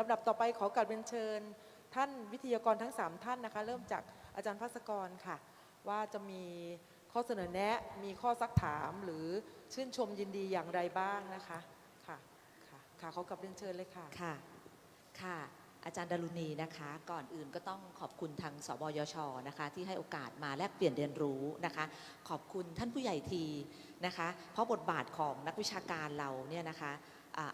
ลำดับต่อไปขอกราบเรียนเชิญ ท่านวิทยากรทั้ง 3 ท่านนะคะ เริ่มจากอาจารย์ภัสกรค่ะ ว่าจะมีข้อเสนอแนะมีข้อซักถามหรือชื่นชมยินดีอย่างไรบ้างนะคะค่ะค่ะค่ะขอกราบเรียนเชิญเลยค่ะค่ะค่ะ อาจารย์ดารุณีนะคะ ก่อนอื่นก็ต้องขอบคุณทางสบยชนะคะ ที่ให้โอกาสมาแลกเปลี่ยนเรียนรู้นะคะ ขอบคุณท่านผู้ใหญ่ทีนะคะ เพราะบทบาทของนักวิชาการเราเนี่ยนะคะ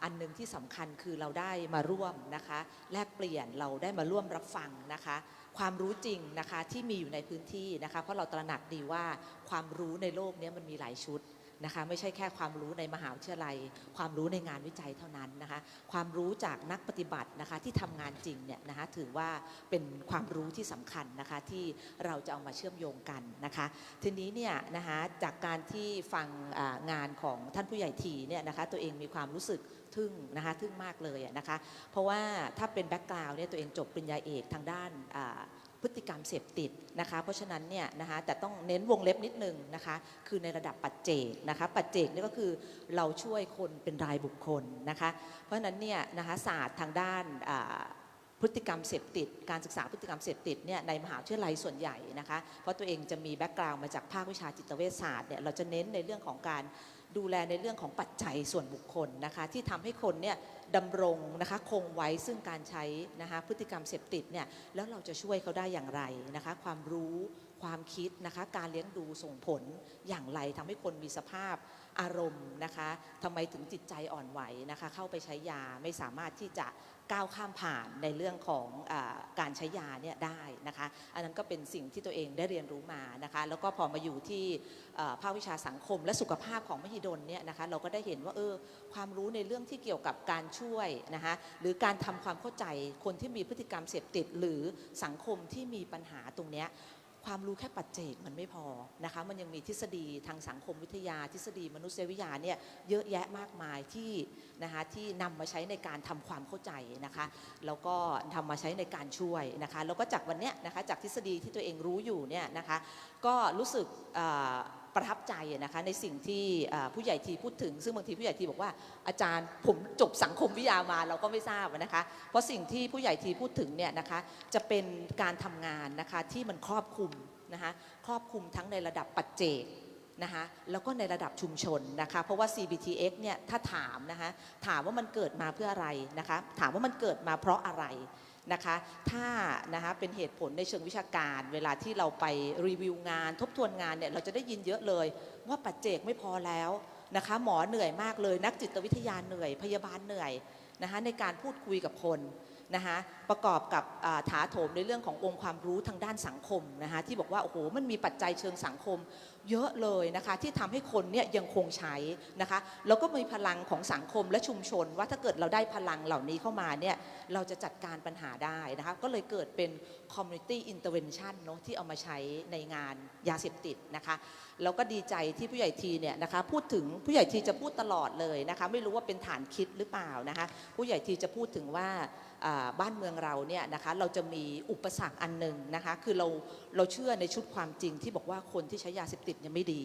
อันหนึ่งที่สำคัญคือเราได้มาร่วมนะคะแลกเปลี่ยนเราได้มาร่วมรับฟังนะคะ ความรู้จริงนะคะที่มีอยู่ในพื้นที่นะคะ เพราะเราตระหนักดีว่าความรู้ในโลกนี้มันมีหลายชุด นะคะไม่ใช่แค่ความรู้ในมหาวิทยาลัย ความรู้ในงานวิจัยเท่านั้นนะคะความรู้จากนักปฏิบัตินะคะที่ทำงานจริงเนี่ยนะคะถือว่าเป็นความรู้ที่สำคัญนะคะที่เราจะเอามาเชื่อมโยงกันนะคะทีนี้เนี่ยนะคะจากการที่ฟังงานของท่านผู้ใหญ่ทีเนี่ยนะคะตัวเองมีความรู้สึกทึ่งนะคะทึ่งมากเลยนะคะเพราะว่าถ้าเป็นแบ็กกราวน์เนี่ยตัวเองจบปริญญาเอกทางด้าน พฤติกรรมเสพติดนะคะ เพราะฉะนั้นเนี่ยนะคะแต่ต้องเน้นวงเล็บนิดนึงนะคะ คือในระดับปัจเจกนะคะปัจเจกนี่ก็คือเราช่วยคนเป็นรายบุคคลนะคะ เพราะฉะนั้นเนี่ยนะคะศาสตร์ทางด้านพฤติกรรมเสพติด การศึกษาพฤติกรรมเสพติดเนี่ยในมหาวิทยาลัยส่วนใหญ่นะคะ เพราะตัวเองจะมีแบ็กกราวน์มาจากภาควิชาจิตเวชศาสตร์เนี่ยเราจะเน้นในเรื่องของการ ดูแลในเรื่องของปัจจัยส่วนบุคคลนะคะที่ทำให้คนเนี่ยดำรงนะคะคงไว้ซึ่งการใช้นะคะพฤติกรรมเสพติดเนี่ยแล้วเราจะช่วยเขาได้อย่างไรนะคะความรู้ความคิดนะคะการเลี้ยงดูส่งผลอย่างไรทำให้คนมีสภาพ อารมณ์นะคะทำไมถึงจิตใจอ่อนไหวนะคะเข้าไปใช้ยาไม่สามารถที่จะก้าวข้ามผ่านในเรื่องของอการใช้ยาเนี่ยได้นะคะอันนั้นก็เป็นสิ่งที่ตัวเองได้เรียนรู้มานะคะแล้วก็พอมาอยู่ที่ภาควิชาสังคมและสุขภาพของมหิดลเนี่ยนะคะเราก็ได้เห็นว่าเออความรู้ในเรื่องที่เกี่ยวกับการช่วยนะคะหรือการทำความเข้าใจคนที่มีพฤติกรรมเสพติด หรือสังคมที่มีปัญหาตรงเนี้ย ความรู้แค่ปัจเจกมันไม่พอนะคะมันยังมีทฤษฎีทางสังคมวิทยา ทฤษฎีมนุษยวิทยาเนี่ยเยอะแยะมากมายที่นะคะที่นำมาใช้ในการทำความเข้าใจนะคะแล้วก็ทำมาใช้ในการช่วยนะคะแล้วก็จากวันเนี้ยนะคะจากทฤษฎีที่ตัวเองรู้อยู่เนี่ยนะคะก็รู้สึก ประทับใจนะคะในสิ่งที่ผู้ใหญ่ทีพูดถึง ซึ่งบางทีผู้ใหญ่ทีบอกว่าอาจารย์ผมจบสังคมวิทยามาเราก็ไม่ทราบนะคะ เพราะสิ่งที่ผู้ใหญ่ทีพูดถึงเนี่ยนะคะจะเป็นการทำงานนะคะที่มันครอบคลุมนะคะครอบคลุมทั้งในระดับปัจเจกนะคะแล้วก็ในระดับชุมชนนะคะเพราะว่า CBTX เนี่ยถ้าถามนะคะถามว่ามันเกิดมาเพื่ออะไรนะคะถามว่ามันเกิดมาเพราะอะไร นะคะ ถ้านะคะเป็นเหตุผลในเชิงวิชาการ เวลาที่เราไปรีวิวงาน ทบทวนงานเนี่ยเราจะได้ยินเยอะเลย ว่าปัจเจกไม่พอแล้วนะคะ หมอเหนื่อยมากเลย นักจิตวิทยาเหนื่อยพยาบาลเหนื่อยนะคะในการพูดคุยกับคน นะคะประกอบกับถาโถมในเรื่องขององค์ความรู้ทางด้านสังคมนะคะที่บอกว่าโอ้โหมันมีปัจจัยเชิงสังคม เยอะเลยนะคะที่ทำให้คนเนี่ยยังคงใช้นะคะแล้วก็มีพลังของสังคมและชุมชน ว่าถ้าเกิดเราได้พลังเหล่านี้เข้ามาเนี่ยเราจะจัดการปัญหาได้นะคะก็เลยเกิดเป็น community intervention เนอะที่เอามาใช้ในงานยาเสพติดนะคะแล้วก็ดีใจที่ผู้ใหญ่ทีเนี่ยนะคะพูดถึงผู้ใหญ่ทีจะพูดตลอดเลยนะคะไม่รู้ว่าเป็นฐานคิดหรือเปล่านะคะผู้ใหญ่ทีจะพูดถึงว่า บ้านเมืองเราเนี่ยนะคะเราจะมีอุปสรรคอันหนึ่งนะคะคือเราเราเชื่อในชุดความจริงที่บอกว่าคนที่ใช้ยาเสพติดเนี่ยไม่ดี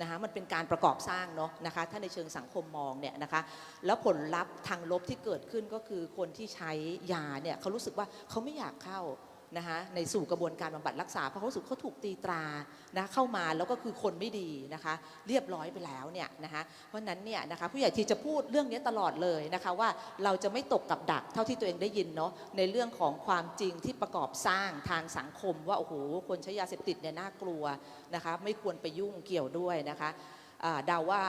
นะคะมันเป็นการประกอบสร้างเนาะนะคะถ้าในเชิงสังคมมองเนี่ยนะคะแล้วผลลัพธ์ทางลบที่เกิดขึ้นก็คือคนที่ใช้ยาเนี่ยเขารู้สึกว่าเขาไม่อยากเข้า นะคะในสู่กระบวนการบำบัดรักษาเพราะเขาสึกเขาถูกตีตรานะเข้ามาแล้วก็คือคนไม่ดีนะคะ เรียบร้อยไปแล้วเนี่ยนะคะเพราะนั้นเนี่ยนะคะผู้ใหญ่ที่จะพูดเรื่องนี้ตลอดเลยนะคะว่าเราจะไม่ตกกับดักเท่าที่ตัวเองได้ยินเนาะในเรื่องของความจริงที่ประกอบสร้างทางสังคม ว่าโอ้โหคนใช้ยาเสพติดเนี่ยน่ากลัวนะคะไม่ควรไปยุ่งเกี่ยวด้วยนะคะเดาว่า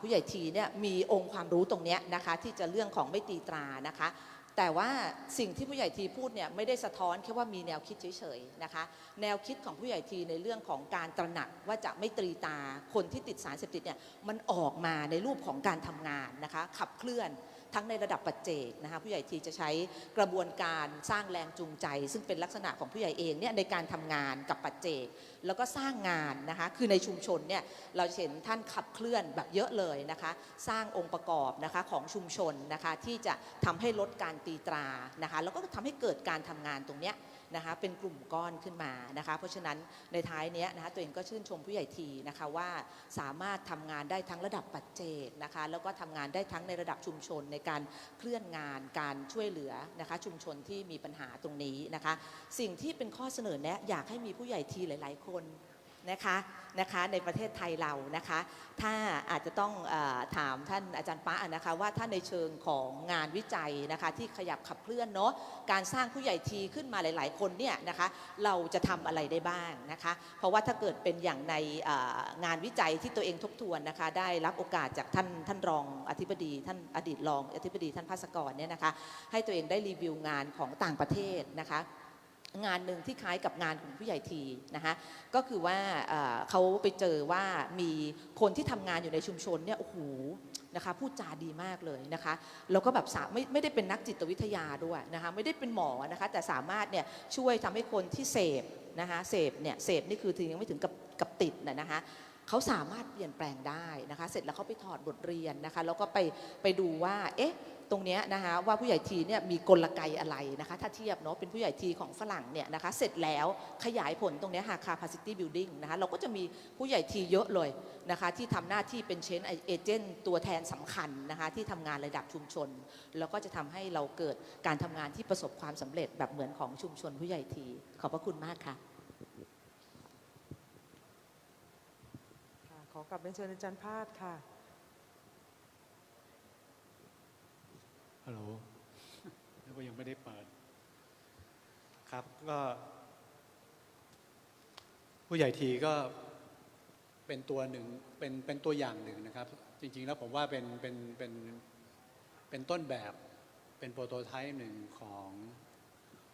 ผู้ใหญ่ทีเนี่ยมีองค์ความรู้ตรงนี้นะคะที่จะเรื่องของไม่ตีตรานะคะ แต่ว่าสิ่งที่ผู้ใหญ่ทีพูดเนี่ยไม่ได้สะท้อนแค่ว่ามีแนวคิดเฉยๆนะคะ แนวคิดของผู้ใหญ่ทีในเรื่องของการตระหนักว่าจะไม่ตรีตาคนที่ติดสารเสพติดเนี่ยมันออกมาในรูปของการทำงานนะคะขับเคลื่อนทั้งในระดับปัจเจกนะคะผู้ใหญ่ทีจะใช้กระบวนการสร้างแรงจูงใจ ซึ่งเป็นลักษณะของผู้ใหญ่เองเนี่ยในการทำงานกับปัจเจก แล้วก็สร้างงานนะคะคือในชุมชนเนี่ยเราจะเห็นท่านขับเคลื่อนแบบเยอะเลยนะคะสร้างองค์ประกอบนะคะของชุมชนนะคะที่จะทำให้ลดการตีตรานะคะแล้วก็ทำให้เกิดการทำงานตรงเนี้ยนะคะเป็นกลุ่มก้อนขึ้นมานะคะเพราะฉะนั้นในท้ายเนี้ยนะคะตัวเองก็ชื่นชมผู้ใหญ่ทีนะคะว่าสามารถทำงานได้ทั้งระดับปัจเจกนะคะแล้วก็ทำงานได้ทั้งในระดับชุมชนในการเคลื่อนงานการช่วยเหลือนะคะชุมชนที่มีปัญหาตรงนี้นะคะสิ่งที่เป็นข้อเสนอแนะอยากให้มีผู้ใหญ่ทีหลาย ๆ คนนะคะนะคะในประเทศไทยเรานะคะ ถ้าอาจจะต้องอถามท่านอาจารย์ป้านะคะว่าถ้าในเชิงของงานวิจัยนะคะที่ขยับขับเคลื่อนเนาะการสร้างผู้ใหญ่ทีขึ้นมาหลาย ๆ คนเนี่ยนะคะเราจะทำอะไรได้บ้างนะคะ เพราะว่าถ้าเกิดเป็นอย่างในงานวิจัยที่ตัวเองทบทวนนะคะได้รับโอกาสจากท่านท่านรองอธิบดี ท่านอดีตรองอธิบดีท่านภาสกรเนี่ยนะคะให้ตัวเองได้รีวิวงานของต่างประเทศนะคะ งานหนึ่งที่คล้ายกับงานของผู้ใหญ่ทีนะคะก็คือว่าเขาไปเจอว่ามีคนที่ทำงานอยู่ในชุมชนเนี่ยโอ้โหนะคะพูดจาดีมากเลยนะคะแล้วก็แบบไม่ไม่ได้เป็นนักจิตวิทยาด้วยนะคะไม่ได้เป็นหมอนะคะแต่สามารถเนี่ยช่วยทำให้คนที่เสพนะคะเสพเนี่ยเสพนี่คือถึงยังไม่ถึงกับกับติดนะนะคะเขาสามารถเปลี่ยนแปลงได้นะคะเสร็จแล้วเขาไปถอดบทเรียนนะคะแล้วก็ไปไปดูว่าเอ๊ะ ตรงนี้นะคะว่าผู้ใหญ่ทีเนี่ยมีกลไกอะไรนะคะถ้าเทียบเนาะเป็นผู้ใหญ่ทีของฝรั่งเนี่ยนะคะเสร็จแล้วขยายผลตรงนี้ยค่ะ capacity building นะคะเราก็จะมีผู้ใหญ่ทีเยอะเลยนะคะที่ทำหน้าที่เป็น change agent ตัวแทนสำคัญนะคะที่ทำงานระดับชุมชน แล้วก็จะทำให้เราเกิดการทำงานที่ประสบความสำเร็จแบบเหมือนของชุมชนผู้ใหญ่ทีขอบพระคุณมากค่ะค่ะขอกลับเป็นเชิญอาจารย์พาดค่ะ ฮัลโหลแล้วก็ยังไม่ได้เปิด ครับก็ ผู้ใหญ่ทีก็เป็นตัวหนึ่งเป็นเป็นตัวอย่างหนึ่งนะครับ จริง ๆ แล้วผมว่าเป็นเป็นเป็นเป็นต้นแบบเป็นโปรโตไทป์หนึ่งของ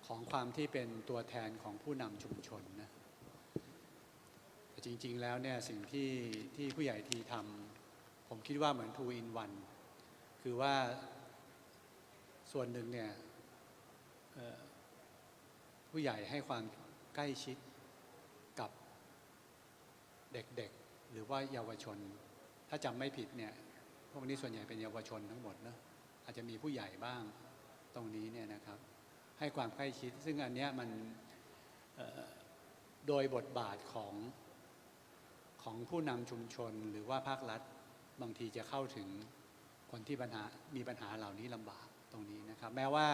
ของความที่เป็นตัวแทนของผู้นำชุมชนนะแต่จริง ๆ แล้วเนี่ยสิ่งที่ที่ผู้ใหญ่ทีทำผมคิดว่าเหมือน two in one คือว่า ส่วนหนึ่งเนี่ยผู้ใหญ่ให้ความใกล้ชิดกับเด็กๆ หรือว่าเยาวชน ถ้าจำไม่ผิดเนี่ยพวกนี้ส่วนใหญ่เป็นเยาวชนทั้งหมดนะอาจจะมีผู้ใหญ่บ้างตรงนี้เนี่ยนะครับ ให้ความใกล้ชิด ซึ่งอันเนี้ยมันโดยบทบาทของของผู้นำชุมชนหรือว่าภาครัฐบางทีจะเข้าถึงคนที่ปัญหามีปัญหาเหล่านี้ลำบาก รงนี้นะครับ แม้ว่า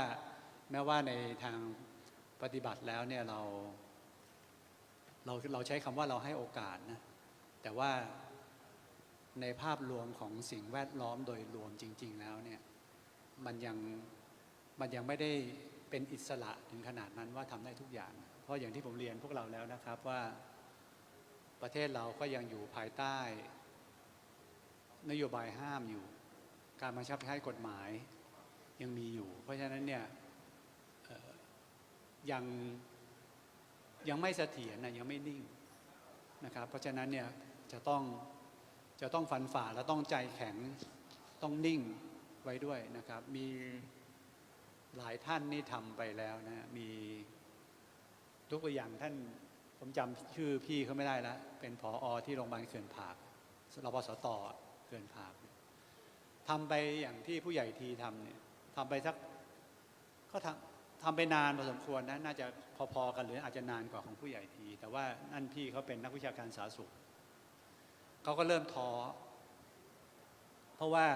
แม้ว่าในทางปฏิบัติแล้วเนี่ยเราเราเราใช้คำว่าเราให้โอกาสนะแต่ว่าในภาพรวมของสิ่งแวดล้อมโดยรวมจริง ๆ แล้วเนี่ยมันยังมันยังไม่ได้เป็นอิสระถึงขนาดนั้นว่าทำได้ทุกอย่าง เพราะอย่างที่ผมเรียนพวกเราแล้วนะครับว่าประเทศเราก็ยังอยู่ภายใต้ นโยบายห้ามอยู่ การบังคับใช้กฎหมาย ยังมีอยู่ เพราะฉะนั้นเนี่ยยังยังไม่เสถียรนะยังไม่นิ่งนะครับเพราะฉะนั้นเนี่ยจะต้องจะต้องฟันฝ่าและต้องใจแข็งต้องนิ่งไว้ด้วยนะครับ มีหลายท่านนี่ทำไปแล้วนะมีทุกอย่างท่านผมจำชื่อพี่เขาไม่ได้แล้วเป็นผออที่โรงพยาบาลเขื่อนผากรพสตเขื่อนผากทำไปอย่างที่ผู้ใหญ่ทีทำเนี่ย ทำไปสักก็ทำทำไปนานพอสมควรนะน่าจะพอๆกันหรืออาจจะนานกว่าของผู้ใหญ่ที แต่ว่านั่นพี่เขาเป็นนักวิชาการสาธารณสุขเขาก็เริ่มท้อเพราะว่า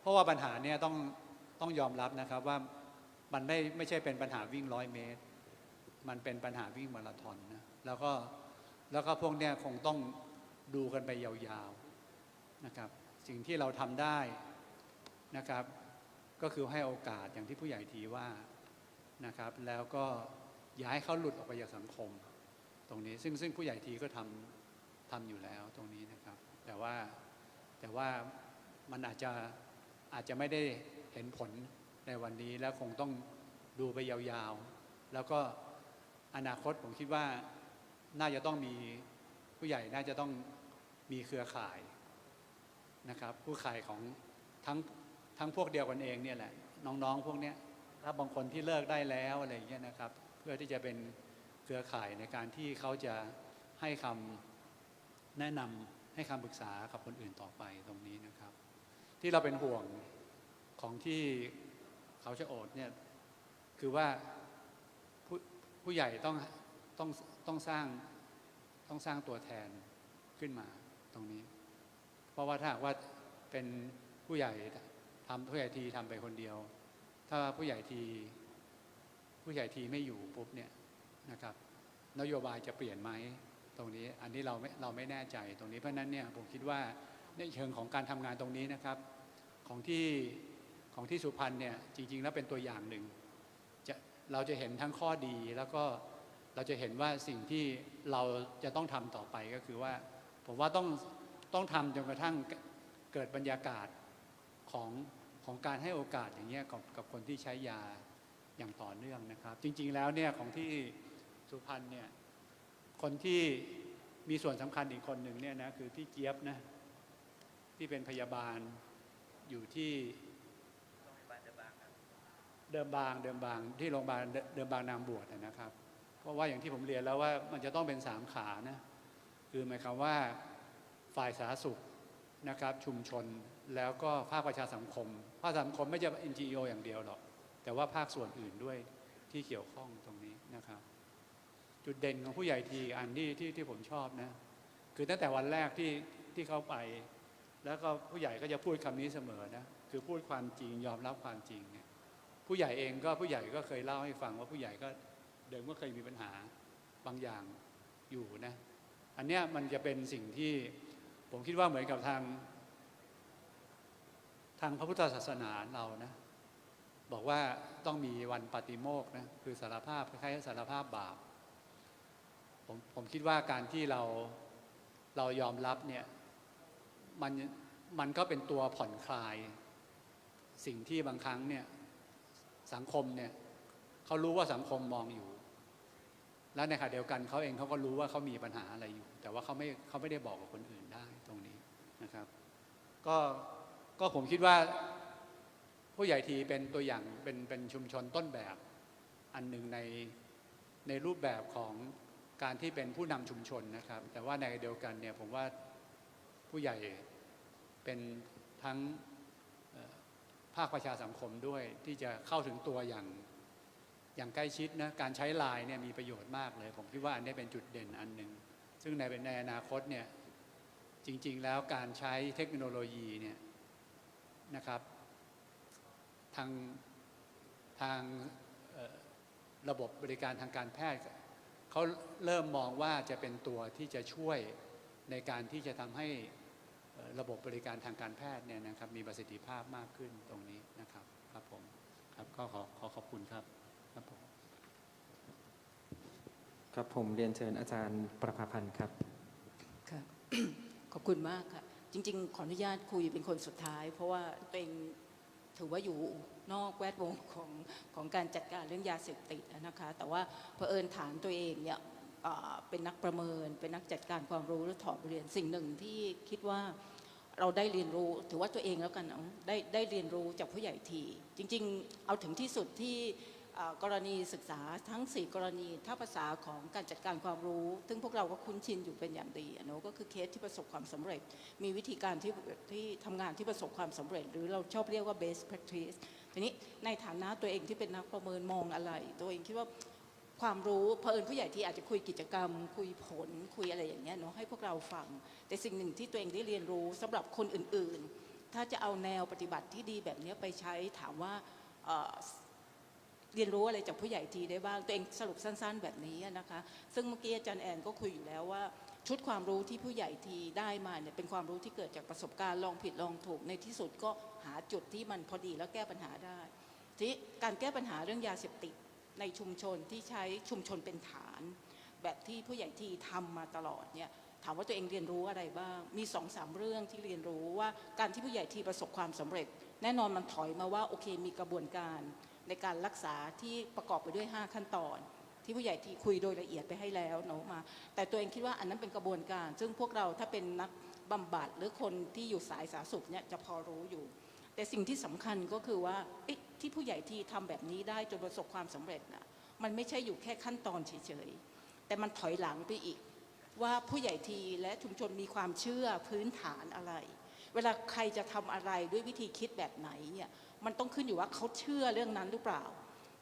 เพราะว่าปัญหาเนี่ยต้องต้องยอมรับนะครับว่ามันไม่ไม่ใช่เป็นปัญหาวิ่งร้อยเมตร มันเป็นปัญหาวิ่งมาราธอนนะแล้วก็แล้วก็พวกเนี้ยคงต้องดูกันไปยาวๆนะครับ สิ่งที่เราทำได้นะครับ ก็คือให้โอกาสอย่างที่ผู้ใหญ่ทีว่านะครับแล้วก็อย่าให้เขาหลุดออกไปจากสังคม ตรงนี้ซึ่งซึ่งผู้ใหญ่ทีก็ทำทำอยู่แล้วตรงนี้นะครับ แต่ว่าแต่ว่ามันอาจจะอาจจะไม่ได้เห็นผลในวันนี้แล้วคงต้องดูไปยาวๆ แล้วก็อนาคตผมคิดว่าน่าจะต้องมีผู้ใหญ่น่าจะต้องมีเครือข่ายนะครับผู้ขายของทั้ง ทั้งพวกเดียวกันเองเนี่ยแหละน้องๆพวกเนี้ยถ้าบางคนที่เลิกได้แล้วอะไรอย่างเงี้ยนะครับ เพื่อที่จะเป็นเครือข่ายในการที่เขาจะให้คำแนะนำให้คำปรึกษากับคนอื่นต่อไปตรงนี้นะครับ ที่เราเป็นห่วงของที่เขาจะโอดเนี่ยคือว่าผู้ผู้ใหญ่ต้องต้องต้องสร้างต้องสร้างตัวแทนขึ้นมาตรงนี้ เพราะว่าถ้าว่าเป็นผู้ใหญ่ ทำผู้ใหญ่ทีทำไปคนเดียว ถ้าผู้ใหญ่ที ผู้ใหญ่ทีไม่อยู่ปุ๊บเนี่ยนะครับ นโยบายจะเปลี่ยนไหมตรงนี้อันนี้เราไม่เราไม่แน่ใจตรงนี้เพราะฉะนั้นเนี่ยผมคิดว่าในเชิงของการทำงานตรงนี้นะครับ ของที่ของที่สุพรรณเนี่ยจริง ๆ แล้วเป็นตัวอย่างหนึ่งจะเราจะเห็นทั้งข้อดีแล้วก็เราจะเห็นว่าสิ่งที่เราจะต้องทำต่อไปก็คือว่า ผมว่าต้องต้องทำจนกระทั่งเกิดบรรยากาศของ ของการให้โอกาสอย่างเงี้ยกับกับคนที่ใช้ยาอย่างต่อเนื่องนะครับ จริง ๆแล้วเนี่ยของที่สุพรรณเนี่ยคนที่มีส่วนสำคัญอีกคนหนึ่งเนี่ยนะคือพี่เจี๊ยบนะที่เป็นพยาบาลอยู่ที่เดิมบางเดิมบางที่โรงพยาบาลเดิมบางนางบวชนะครับเพราะว่าอย่างที่ผมเรียนแล้วว่ามันจะต้องเป็นสามขานะคือหมายความว่าฝ่ายสาธารณสุขนะครับชุมชน แล้วก็ภาคประชาสังคม ภาคสังคมไม่ใช่ NGO อย่างเดียวหรอก แต่ว่าภาคส่วนอื่นด้วยที่เกี่ยวข้องตรงนี้นะครับ จุดเด่นของผู้ใหญ่ทีอันที่ที่ที่ผมชอบนะ คือตั้งแต่วันแรกที่ที่เขาไป แล้วก็ผู้ใหญ่ก็จะพูดคำนี้เสมอนะ คือพูดความจริงยอมรับความจริงเนี่ยผู้ใหญ่เองก็ผู้ใหญ่ก็เคยเล่าให้ฟังว่าผู้ใหญ่ก็เดิมก็เคยมีปัญหาบางอย่างอยู่นะ อันเนี้ยมันจะเป็นสิ่งที่ผมคิดว่าเหมือนกับทาง ทางพระพุทธศาสนาเรานะบอกว่าต้องมีวันปฏิโมกข์นะคือสารภาพคล้ายๆสารภาพบาปผมผมคิดว่าการที่เราเรายอมรับเนี่ยมันมันก็เป็นตัวผ่อนคลาย สิ่งที่บางครั้งเนี่ยสังคมเนี่ยเขารู้ว่าสังคมมองอยู่ แล้วในขณะเดียวกันเขาเองเขาก็รู้ว่าเขามีปัญหาอะไรอยู่ แต่ว่าเขาไม่เขาไม่ได้บอกกับคนอื่นได้ตรงนี้นะครับ ก็ ก็ผมคิดว่าผู้ใหญ่ทีเป็นตัวอย่างเป็นเป็นชุมชนต้นแบบอันหนึ่งในในรูปแบบของการที่เป็นผู้นำชุมชนนะครับ แต่ว่าในเดียวกันเนี่ยผมว่าผู้ใหญ่เป็นทั้งภาคประชาสังคมด้วยที่จะเข้าถึงตัวอย่างอย่างใกล้ชิดนะการใช้ไลน์เนี่ยมีประโยชน์มากเลย ผมคิดว่าอันนี้เป็นจุดเด่นอันหนึ่งซึ่งในในอนาคตเนี่ยจริง ๆ แล้วการใช้เทคโนโลยีเนี่ย นะครับ ทางทางเอ่อระบบบริการทางการแพทย์เขาเริ่มมองว่าจะเป็นตัวที่จะช่วยในการที่จะทำให้เอ่อระบบบริการทางการแพทย์เนี่ยนะครับมีประสิทธิภาพมากขึ้นตรงนี้นะครับครับผมครับก็ขอขอขอบคุณครับครับผมครับผมเรียนเชิญอาจารย์ประภาพันธ์ครับค่ะขอบคุณมากค่ะ จริง ๆ ขออนุญาตคุยเป็นคนสุดท้าย เพราะว่าตัวเองถือว่าอยู่นอกแวดวงของของการจัดการเรื่องยาเสพติดนะคะแต่ว่าเผอิญฐานตัวเองเนี่ยเป็นนักประเมิน เป็นนักจัดการความรู้และถอดเรียนสิ่งหนึ่งที่คิดว่าเราได้เรียนรู้ถือว่าตัวเองแล้วกันได้ได้เรียนรู้จากผู้ใหญ่ที จริง ๆ เอาถึงที่สุดที่ กรณีศึกษาทั้ง 4 กรณีถ้าภาษาของการจัดการความรู้ ซึ่งพวกเราก็คุ้นชินอยู่เป็นอย่างดีอะเนอะก็คือเคสที่ประสบความสำเร็จ มีวิธีการที่ที่ทำงานที่ประสบความสำเร็จ หรือเราชอบเรียกว่า best practice ทีนี้ในฐานะตัวเองที่เป็นนักประเมินมองอะไร ตัวเองคิดว่าความรู้เผอิญผู้ใหญ่ที่อาจจะคุยกิจกรรม คุยผลคุยอะไรอย่างเงี้ยเนาะให้พวกเราฟัง แต่สิ่งหนึ่งที่ตัวเองได้เรียนรู้สำหรับคนอื่นๆ ถ้าจะเอาแนวปฏิบัติที่ดีแบบนี้ไปใช้ถามว่า เรียนรู้อะไรจากผู้ใหญ่ทีได้บ้าง ตัวเองสรุปสั้นๆแบบนี้นะคะ ซึ่งเมื่อกี้อาจารย์แอนก็คุยอยู่แล้วว่า ชุดความรู้ที่ผู้ใหญ่ทีได้มาเนี่ยเป็นความรู้ที่เกิดจากประสบการณ์ลองผิดลองถูกในที่สุดก็หาจุดที่มันพอดีแล้วแก้ปัญหาได้ทีการแก้ปัญหาเรื่องยาเสพติดในชุมชนที่ใช้ชุมชนเป็นฐาน แบบที่ผู้ใหญ่ทีทำมาตลอดเนี่ยถามว่าตัวเองเรียนรู้อะไรบ้าง มีสองสามเรื่องที่เรียนรู้ว่าการที่ผู้ใหญ่ทีประสบความสำเร็จ แน่นอนมันถอยมาว่าโอเคมีกระบวนการ ในการรักษาที่ประกอบไปด้วย 5 ขั้นตอน ที่ผู้ใหญ่ที่คุยโดยละเอียดไปให้แล้วเนาะมา แต่ตัวเองคิดว่าอันนั้นเป็นกระบวนการ ซึ่งพวกเราถ้าเป็นนักบำบัดหรือคนที่อยู่สายสาธารณสุขเนี่ยจะพอรู้อยู่ แต่สิ่งที่สำคัญก็คือว่าที่ผู้ใหญ่ที่ทำแบบนี้ได้จนประสบความสำเร็จนะมันไม่ใช่อยู่แค่ขั้นตอนเฉยๆแต่มันถอยหลังไปอีก ว่าผู้ใหญ่ทีและชุมชนมีความเชื่อพื้นฐานอะไร เวลาใครจะทำอะไรด้วยวิธีคิดแบบไหนเนี่ย มันต้องขึ้นอยู่ว่าเขาเชื่อเรื่องนั้นหรือเปล่า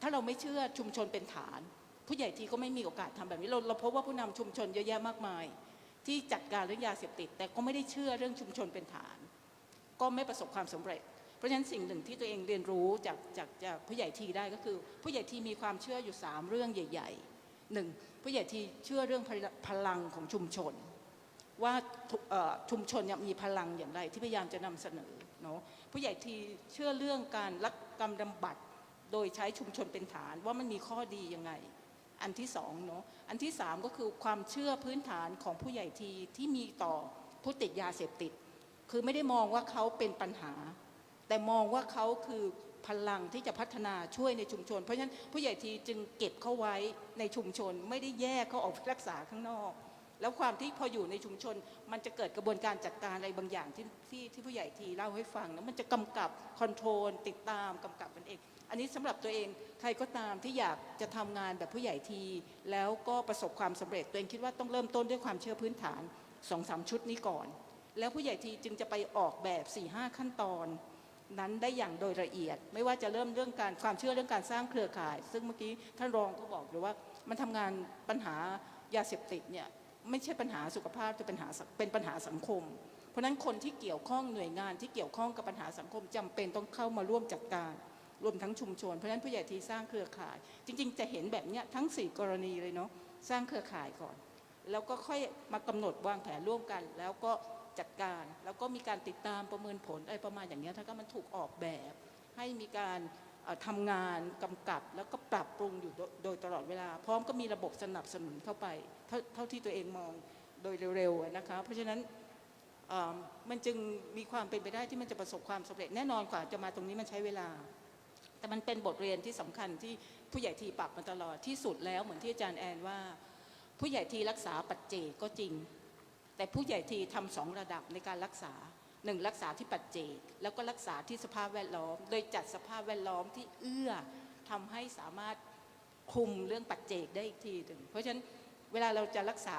ถ้าเราไม่เชื่อชุมชนเป็นฐาน ผู้ใหญ่ทีก็ไม่มีโอกาสทำแบบนี้เราเราพบว่าผู้นำชุมชนเยอะแยะมากมาย ที่จัดการเรื่องยาเสพติด แต่ก็ไม่ได้เชื่อเรื่องชุมชนเป็นฐาน ก็ไม่ประสบความสำเร็จ เพราะฉะนั้นสิ่งหนึ่งที่ตัวเองเรียนรู้จากจากจากผู้ใหญ่ทีได้ก็คือ ผู้ใหญ่ทีมีความเชื่ออยู่ 3 เรื่องใหญ่ๆหนึ่งผู้ใหญ่ทีเชื่อเรื่องพลังของชุมชนว่าชุมชนมีพลังอย่างไรที่พยายามจะนำเสนอ เนาะผู้ใหญ่ทีเชื่อเรื่องการรักกำดำบัดโดยใช้ชุมชนเป็นฐานว่ามันมีข้อดียังไง อันที่สองเนาะอันที่สามก็คือความเชื่อพื้นฐานของผู้ใหญ่ทีที่มีต่อผู้ติดยาเสพติด คือไม่ได้มองว่าเขาเป็นปัญหา แต่มองว่าเขาคือพลังที่จะพัฒนาช่วยในชุมชน เพราะฉะนั้นผู้ใหญ่ทีจึงเก็บเขาไว้ในชุมชนไม่ได้แยกเขาออกไปรักษาข้างนอก แล้วความที่พออยู่ในชุมชน มันจะเกิดกระบวนการจัดการอะไรบางอย่างที่ที่ที่ผู้ใหญ่ทีเล่าให้ฟังแล้วมันจะกำกับคอนโทรลติดตามกำกับมันเอง อันนี้สำหรับตัวเองใครก็ตามที่อยากจะทำงานแบบผู้ใหญ่ที แล้วก็ประสบความสำเร็จตัวเองคิดว่าต้องเริ่มต้นด้วยความเชื่อพื้นฐานสองสามชุดนี้ก่อน แล้วผู้ใหญ่ทีจึงจะไปออกแบบ4ี่ห้าขั้นตอนนั้นได้อย่างโดยละเอียด ไม่ว่าจะเริ่มเรื่องการความเชื่อเรื่องการสร้างเครือข่าย ซึ่งเมื่อกี้ท่านรองก็บอกเลยว่า มันทำงานปัญหายาเสพติดเนี่ย ไม่ใช่ปัญหาสุขภาพจะเป็นปัญหาเป็นปัญหาสังคม เพราะนั้นคนที่เกี่ยวข้องหน่วยงานที่เกี่ยวข้องกับปัญหาสังคมจำเป็นต้องเข้ามาร่วมจัดการ รวมทั้งชุมชน เพราะนั้นผู้ใหญ่ทีสร้างเครือข่าย จริง ๆ จะเห็นแบบนี้ทั้ง 4 กรณีเลยเนาะสร้างเครือข่ายก่อน แล้วก็ค่อยมากำหนดวางแผนร่วมกัน แล้วก็จัดการ แล้วก็มีการติดตามประเมินผลอะไรประมาณอย่างเนี้ยถ้าก็มันถูกออกแบบ ให้มีการ ทำงานกำกับแล้วก็ปรับปรุงอยู่โดยตลอดเวลา พร้อมก็มีระบบสนับสนุนเข้าไปเท่าที่ตัวเองมองโดยเร็วๆนะคะเพราะฉะนั้นมันจึงมีความเป็นไปได้ที่มันจะประสบความสำเร็จแน่นอนกว่าจะมาตรงนี้มันใช้เวลา แต่มันเป็นบทเรียนที่สำคัญที่ผู้ใหญ่ทีปรับมาตลอดที่สุดแล้วเหมือนที่อาจารย์แอนว่า ผู้ใหญ่ทีรักษาปัจเจกก็จริง แต่ผู้ใหญ่ทีทำสองระดับในการรักษา หนึ่งรักษาที่ปัจเจก แล้วก็รักษาที่สภาพแวดล้อม โดยจัดสภาพแวดล้อมที่เอื้อทำให้สามารถคุมเรื่องปัจเจกได้อีกทีหนึ่งเพราะฉะนั้นเวลาเราจะรักษา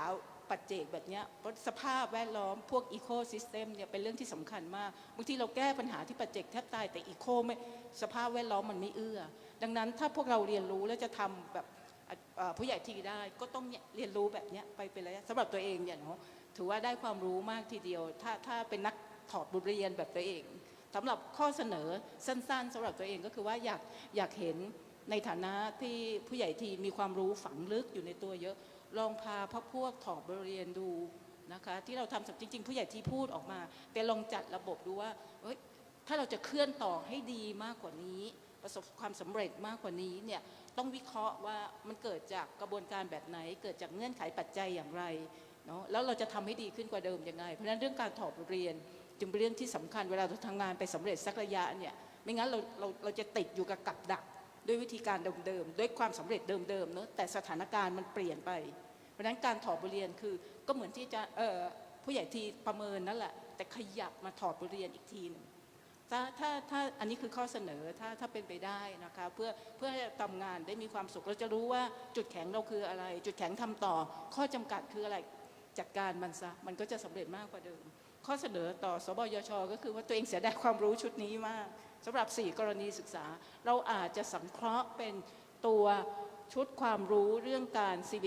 ปัจเจกแบบนี้เพราะสภาพแวดล้อมพวกอีโคซิสเต็มเนี่ยเป็นเรื่องที่สำคัญมากบางทีเราแก้ปัญหาที่ปัจเจกแทบตายแต่อีโคไม่สภาพแวดล้อมมันไม่เอื้อ ดังนั้นถ้าพวกเราเรียนรู้แล้วจะทำแบบผู้ใหญ่ที่ได้ก็ต้องเรียนรู้แบบนี้ไปเป็นระยะสำหรับตัวเองเนี่ยเนาะถือว่าได้ความรู้มากทีเดียว ถ้าถ้าเป็นนัก ถอดบทเรียนแบบตัวเองสำหรับข้อเสนอสั้น ๆสำหรับตัวเองก็คือว่าอยากอยากเห็นในฐานะที่ผู้ใหญ่ทีมีความรู้ฝังลึกอยู่ในตัวเยอะ ลองพาพรรคพวกถอดบทเรียนดูนะคะที่เราทำจริง ๆ ผู้ใหญ่ที่พูดออกมา แต่ลองจัดระบบดูว่าเอ้ยถ้าเราจะเคลื่อนต่อให้ดีมากกว่านี้ ประสบความสำเร็จมากกว่านี้เนี่ยต้องวิเคราะห์ว่ามันเกิดจากกระบวนการแบบไหน เกิดจากเงื่อนไขปัจจัยอย่างไรเนาะแล้วเราจะทำให้ดีขึ้นกว่าเดิมยังไง เพราะฉะนั้นเรื่องการถอดบทเรียน จึงเป็นเรื่องที่สำคัญเวลาเราทำงานไปสำเร็จสักระยะเนี่ยไม่งั้นเราเราเราจะติดอยู่กับกับดักด้วยวิธีการเดิมๆด้วยความสำเร็จเดิมๆเนอะแต่สถานการณ์มันเปลี่ยนไป เพราะนั้นการถอดบทเรียนคือก็เหมือนที่จะเออผู้ใหญ่ทีประเมินนั่นแหละ แต่ขยับมาถอดบทเรียนอีกทีหนึงถ้าถ้าถ้าอันนี้คือข้อเสนอถ้าถ้าเป็นไปได้นะคะเพื่อเพื่อให้ทำงานได้มีความสุขเราจะรู้ว่าจุดแข็งเราคืออะไร จุดแข็งทำต่อ ข้อจำกัดคืออะไรจัดการมันซะมันก็จะสำเร็จมากกว่าเดิม ข้อเสนอต่อสบยช ก็คือว่าตัวเองเสียดายความรู้ชุดนี้มากสำหรับ 4 กรณีศึกษา เราอาจจะสังเคราะห์เป็นตัวชุดความรู้เรื่องการ c b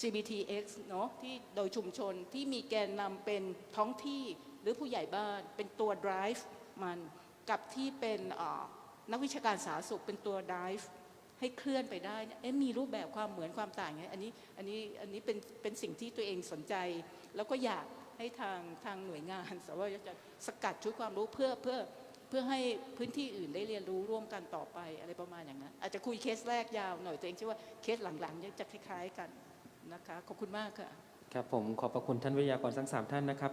c b t x เนาะที่โดยชุมชนที่มีแกนนำเป็นท้องที่หรือผู้ใหญ่บ้านเป็นตัว drive มันกับที่เป็นนักวิชาการสาธารณสุขเป็นตัว drive ให้เคลื่อนไปได้เนี่ยเอ๊ะมีรูปแบบความเหมือนความต่างไงอันนี้อันนี้อันนี้เป็นเป็นสิ่งที่ตัวเองสนใจ แล้วก็อยาก ให้ทางทางหน่วยงานสวจะสกัดชุดความรู้เพื่อเพื่อเพื่อให้พื้นที่อื่นได้เรียนรู้ร่วมกันต่อไปอะไรประมาณอย่างนั้น อาจจะคุยเคสแรกยาวหน่อยตัวเองเชื่อว่าเคสหลังๆยังจะคล้ายๆกันนะคะขอบคุณมากค่ะ ครับผมขอบพระคุณท่านวิทยากรทั้งสามท่านนะครับ